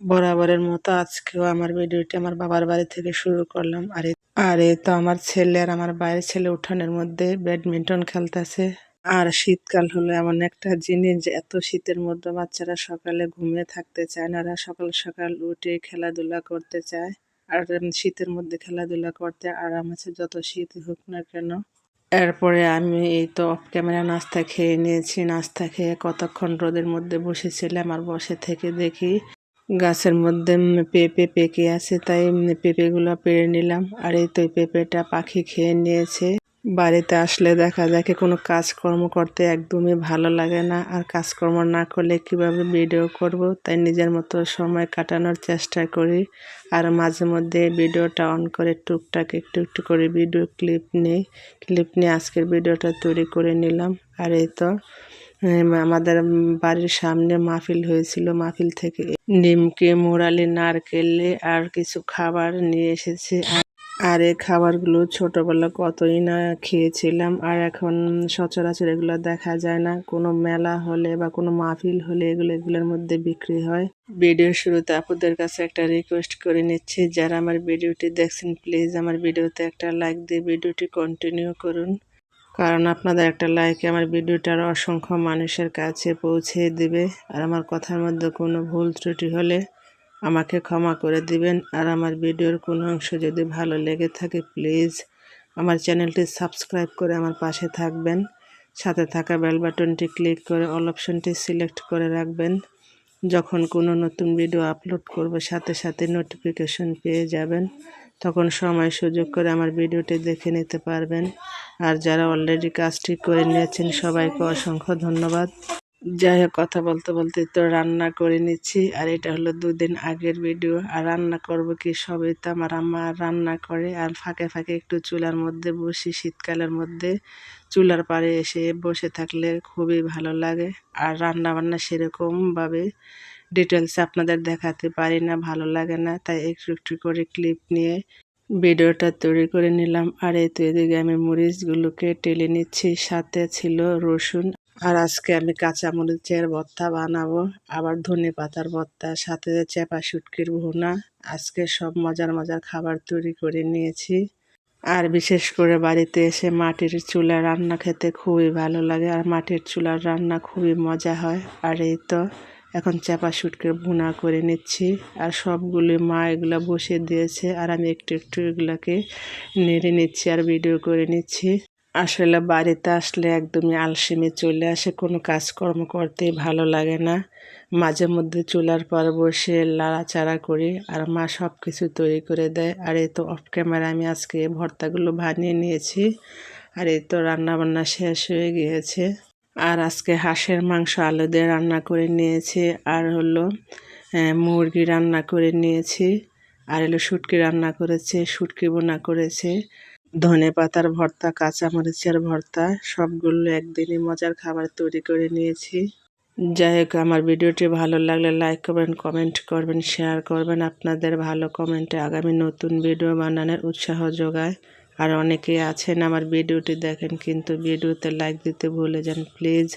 বরাবরের মতো আজকেও আমার ভিডিওটি আমার বাবার বাড়ি থেকে শুরু করলাম। আর আর, তো আমার ছেলে আর আমার বাইরের ছেলে উঠানের মধ্যে ব্যাডমিন্টন খেলতেছে। আর শীতকাল হলো এমন একটা জিনিস যে এত শীতের মধ্যে বাচ্চারা সকালে ঘুমিয়ে থাকতে চায় না সকাল সকাল উঠে খেলাধুলা করতে চায়। আর শীতের মধ্যে খেলাধুলা করতে আরাম আছে, যত শীত হোক না কেন। এরপরে আমি এই তো অফ ক্যামেরা নাস্তা খেয়ে নিয়েছি। নাস্তা খেয়ে কতক্ষণ রোদের মধ্যে বসেছিলাম আর বসে থেকে দেখি গাছের মধ্যে পেঁপে পেকে আছে, তাই পেঁপেগুলো পেড়ে নিলাম। আর এই তো পেঁপেটা পাখি খেয়ে নিয়েছে। বাড়িতে আসলে দেখা যায় কোনো কাজকর্ম করতে একদমই ভালো লাগে না। আর কাজকর্ম না করলে কীভাবে ভিডিও করব? তাই নিজের মতো সময় কাটানোর চেষ্টা করি। আর মাঝে মধ্যে ভিডিওটা অন করে টুকটাক একটু একটু করে ভিডিও ক্লিপ নেই। ক্লিপ নিয়ে আজকের ভিডিওটা তৈরি করে নিলাম। আর এই তো আমাদের বাড়ির সামনে মাহফিল হয়েছিল। মাহফিল থেকে নিমকে মোড়ালে নারকেলে আর কিছু খাবার নিয়ে এসেছে। আর- আর এই খাবারগুলো ছোটবেলা কতই না খেয়েছিলাম। আর এখন সচরাচর এগুলো দেখা যায় না। কোনো মেলা হলে বা কোনো মাহফিল হলে এগুলো, এগুলোর মধ্যে বিক্রি হয়। ভিডিও শুরুতে আপুদের কাছে একটা রিকোয়েস্ট করে নিচ্ছি। যারা আমার ভিডিওটি দেখছেন প্লিজ আমার ভিডিওতে একটা লাইক দিয়ে ভিডিওটি কন্টিনিউ করুন। কারণ আপনাদের একটা লাইক আমার ভিডিওটা আরও অসংখ্য মানুষের কাছে পৌঁছে দিবে। আর আমার কথার মধ্যে কোনো ভুল ত্রুটি হলে আমাকে ক্ষমা করে দিবেন। আর আমার ভিডিওর কোনো অংশ যদি ভালো লেগে থাকে প্লিজ আমার চ্যানেলটি সাবস্ক্রাইব করে আমার পাশে থাকবেন। সাথে থাকা বেল বাটনটি ক্লিক করে অল অপশনটি সিলেক্ট করে রাখবেন। যখন কোনো নতুন ভিডিও আপলোড করব, সাথে সাথে নোটিফিকেশন পেয়ে যাবেন। তখন সময় সুযোগ করে আমার ভিডিওটি দেখে নিতে পারবেন। আর যারা অলরেডি কাজটি করে নিয়েছেন, সবাইকে অসংখ্য ধন্যবাদ। যাই হোক, কথা বলতে বলতে তো রান্না করে নিচ্ছি, আর এটা হলো দুদিন আগের ভিডিও। আর রান্না করব কি সবই তো আমার আম্মা রান্না করে, আর ফাঁকে ফাঁকে একটু চুলার মধ্যে বসি, শীতকালের মধ্যে। চুলার পাড়ে এসে বসে থাকলে খুবই ভালো লাগে। আর রান্না বান্না সেরকমভাবে ডিটেলসে আপনাদের দেখাতে পারি না, ভালো লাগে না। তাই একটু একটু করে ক্লিপ নিয়ে ভিডিওটা তৈরি করে নিলাম। আর এই তো এদিকে আমি মরিচগুলোকে টেলে নিচ্ছি। সাথে ছিল রসুন। আর আজকে আমি কাঁচা মরিচের ভর্তা বানাবো। আবার ধনে পাতার ভর্তা, সাথে চেপা শুটকির ভুনা। আজকে সব মজার মজার খাবার তৈরি করে নিয়েছি। আর বিশেষ করে বাড়িতে এসে মাটির চুলা রান্না খেতে খুবই ভালো লাগে। আর মাটির চুলার রান্না খুবই মজা হয়। আর এই তো এখন চাপা শুটকে ভুনা করে নিচ্ছি। আর সবগুলি মা এগুলা বসে দিয়েছে আর আমি একটু একটু এগুলাকে নেড়ে নিচ্ছি আর ভিডিও করে নিচ্ছি। আসলে বাড়িতে আসলে একদমই আলসেমি চলে আসে, কোনো কাজকর্ম করতে ভালো লাগে না। মাঝে মধ্যে চুলার পর বসে লাড়াচাড়া করি আর মা সব কিছু তৈরি করে দেয়। আর এই তো অফ ক্যামেরা আমি আজকে ভর্তাগুলো বানিয়ে নিয়েছি। আর এই তো রান্না বান্না শেষ হয়ে গিয়েছে। আর আজকে হাঁসের মাংস আলু দিয়ে রান্না করে নিয়েছি। আর হলো মুরগি রান্না করে নিয়েছি। আর হলো, শুটকি রান্না করেছে, শুটকি বোনা করেছে। ধনে পাতার ভর্তা কাঁচা মরিচের ভর্তা, সবগুলো একদিনই মজার খাবার তৈরি করে নিয়েছি। যাই হোক, আমার ভিডিওটি ভালো লাগলে লাইক করবেন, কমেন্ট করবেন, শেয়ার করবেন। আপনাদের ভালো কমেন্টে আগামী নতুন ভিডিও বানানোর উৎসাহ যোগায়। আর অনেকে আছেন আমার ভিডিওটি দেখেন, কিন্তু ভিডিওতে লাইক দিতে ভুলে যান। প্লিজ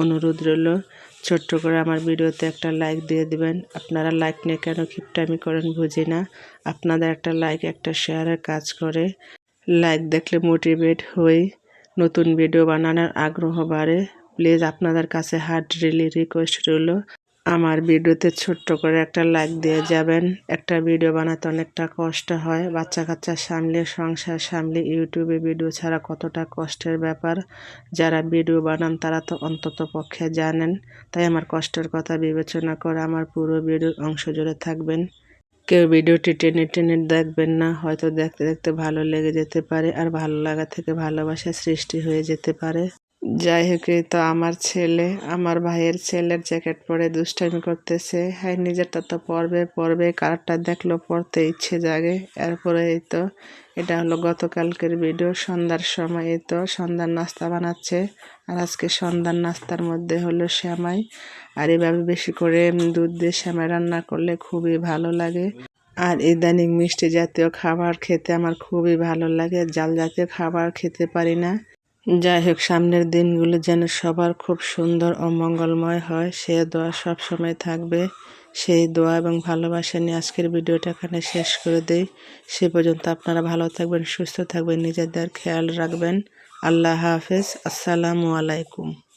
অনুরোধ রইল, ছোট্ট করে আমার ভিডিওতে একটা লাইক দিয়ে দিবেন। আপনারা লাইক নিয়ে কেন কিপটামি করেন বুঝি না। আপনাদের একটা লাইক একটা শেয়ারের কাজ করে। লাইক দেখলে মোটিভেট হই। নতুন ভিডিও বানানোর আগ্রহ বাড়ে। প্লিজ আপনাদের কাছে হার্ট রিলি রিকোয়েস্ট রইল। আমার ভিডিওতে ছোট্ট করে একটা লাইক দিয়ে যাবেন। একটা ভিডিও বানাতে অনেকটা কষ্ট হয়। বাচ্চা কাচ্চা সামলে, সংসার সামলে, ইউটিউবে ভিডিও ছাড়া কতটা কষ্টের ব্যাপার? যারা ভিডিও বানান, তারা তো অন্তত পক্ষে জানেন। তাই আমার কষ্টের কথা বিবেচনা করে আমার পুরো ভিডিও অংশ জুড়ে থাকবেন। কেউ ভিডিওটি টেনে টেনে দেখবেন না। হয়তো দেখতে দেখতে ভালো লেগে যেতে পারে আর ভালো লাগা থেকে ভালোবাসা সৃষ্টি হয়ে যেতে পারে। যাই হোক তো আমার ছেলে, আমার ভাইয়ের ছেলের জ্যাকেট পরে দুষ্টামি করতেছে। হ্যাঁ নিজেরটা তো পরবে পরবে কারটা দেখল পড়তে ইচ্ছে জাগে। এরপরে এই তো, এটা হলো গতকালকের ভিডিও, সন্ধ্যার সময় এই তো, সন্ধ্যার নাস্তা বানাচ্ছে। আর আজকে সন্ধ্যার নাস্তার মধ্যে হলো শ্যামাই। আর এভাবে বেশি করে দুধ দিয়ে শ্যামাই রান্না করলে খুবই ভালো লাগে। আর ইদানিং মিষ্টি জাতীয় খাবার খেতে আমার খুবই ভালো লাগে। জাল জাতীয় খাবার খেতে পারি না। যাই হোক, সামনের দিনগুলো যেন সবার খুব সুন্দর ও মঙ্গলময় হয়। সে দোয়া সব সময় থাকবে। সেই দোয়া এবং ভালোবাসা নিয়ে আজকের ভিডিওটা এখানে শেষ করে দেই। সে পর্যন্ত আপনারা ভালো থাকবেন, সুস্থ থাকবেন, নিজেদের খেয়াল রাখবেন। আল্লাহ হাফেজ। আসসালামু আলাইকুম।